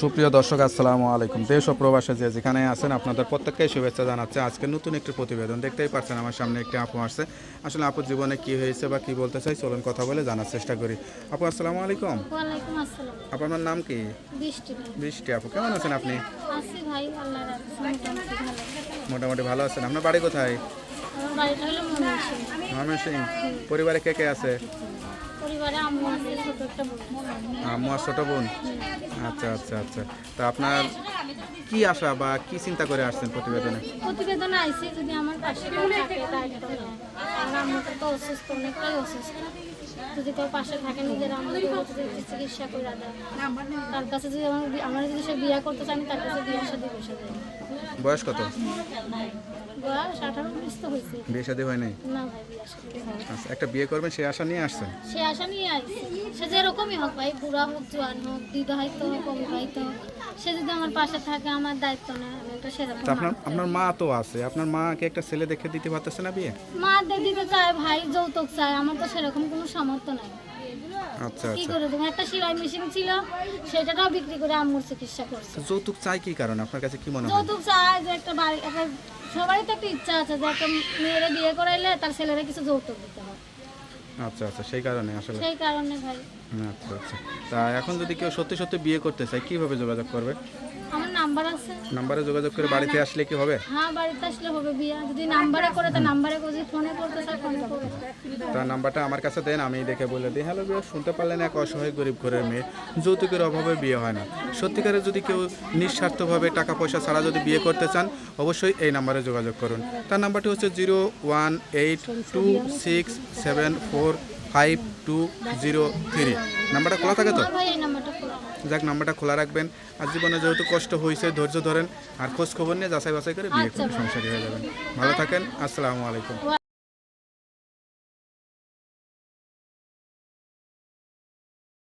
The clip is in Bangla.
সুপ্রিয় দর্শক আসসালামু আলাইকুম। দেশ ও প্রবাসে যে যেখানে আছেন আপনাদের প্রত্যেককেই শুভেচ্ছা জানাচ্ছে। আজকে নতুন একটি প্রতিবেদন দেখতেই পাচ্ছেন আমার সামনে একটি আপু আসছে। আসলে আপুর জীবনে কি হয়েছে বা কি বলতে চাই চলুন কথা বলে জানার চেষ্টা করি। আপু আসসালামু আলাইকুম। আপনার নাম কি? বৃষ্টি। বৃষ্টি আপু কেমন আছেন আপনি? মোটামুটি ভালো। মোটামুটি ভালো আছেন। আপনার বাড়ি কোথায়? ময়মনসিং পরিবারে কে কে আছে? পরিবারে আম্মু আছে ছোট একটা বোন। আম্মু আর ছোট বোন? আচ্ছা আচ্ছা আচ্ছা। তা আপনার কি আশা বা কি চিন্তা করে আসছেন প্রতিবেদনে? প্রতিবেদন আইসি যদি আমার পাশে কেউ থাকে তাহলে তো হয়। আমার তো অসুস্থ অনেকটাই অসুস্থ। যদি কেউ পাশে থাকে নিজের একটু চিকিৎসা করে দেয় তার কাছে যদি আমার যদি সে বিয়ে করতে আমি তার কাছে বিয়ে সাথে বসে যাই বয়স কত? বয়স আঠারো উনিশ তো হয়েছে। বিয়ে শাদী হয় নাই? না ভাই বিয়ে আচ্ছা একটা বিয়ে করবেন সেই আশা নিয়ে আসছেন সে আশা নিয়ে সে যেরকমই হোক ভাই বুড়া হোক জোয়ান হোক বিবাহিত হোক অবিবাহিত হোক সে যদি আমার পাশে থাকে আমার দায়িত্ব নেয় তা আপনার আপনার মা তো আছে। আপনার মাকে একটা ছেলে দেখে দিতে পারতেছে না বিয়ে? মা দিতে চায় ভাই যৌতুক চায়। আমার তো সেরকম কোনো সামর্থ্য নাই। আচ্ছা কি আচ্ছা। করে দেবো? একটা সেলাই মেশিন ছিল সেটাটাও বিক্রি করে আম্মুর চিকিৎসা করছে। যৌতুক চাই কি কারণে? আপনার কাছে কি মনে হয়? যৌতুক চায় যে একটা বাড়ি একটা সবারই তো একটা ইচ্ছা আছে যে একটা মেয়েরে বিয়ে করাইলে তার ছেলেরা কিছু যৌতুক দিতে হয়। আচ্ছা আচ্ছা। সেই কারণে আসলে। সেই কারণে ভাই। আচ্ছা আচ্ছা। তা এখন যদি কেউ সত্যি সত্যি বিয়ে করতে চায় কীভাবে যোগাযোগ করবে? আমার নাম্বার আছে। নাম্বারে যোগাযোগ করে বাড়িতে আসলে কি হবে? হ্যাঁ বাড়িতে আসলে হবে বিয়া। যদি নাম্বারে করে তো নাম্বারে যদি ফোনে করতে চায় ফোনে করবে তার নাম্বারটা আমার কাছে দেন আমি দেখে বলে দিই। হ্যালো বিয়ে শুনতে পারলেন এক অসহায় গরিব ঘরের মেয়ে। যৌতুকের অভাবে বিয়ে হয় না। সত্যিকারে যদি কেউ নিঃস্বার্থভাবে টাকা পয়সা ছাড়া যদি বিয়ে করতে চান অবশ্যই এই নাম্বারে যোগাযোগ করুন। তার নাম্বারটি হচ্ছে zero one eight two six seven four five two zero three নাম্বারটা খোলা থাকে তো? হ্যাঁ যাক নাম্বারটা খোলা রাখবেন। আর জীবনে যেহেতু কষ্ট হয়েছে ধৈর্য ধরেন আর খোঁজ খবর নিয়ে যাচাই বাছাই করে বিয়ে আচ্ছা সংসারী হয়ে যাবেন ভালো থাকেন আসসালামু আলাইকুম।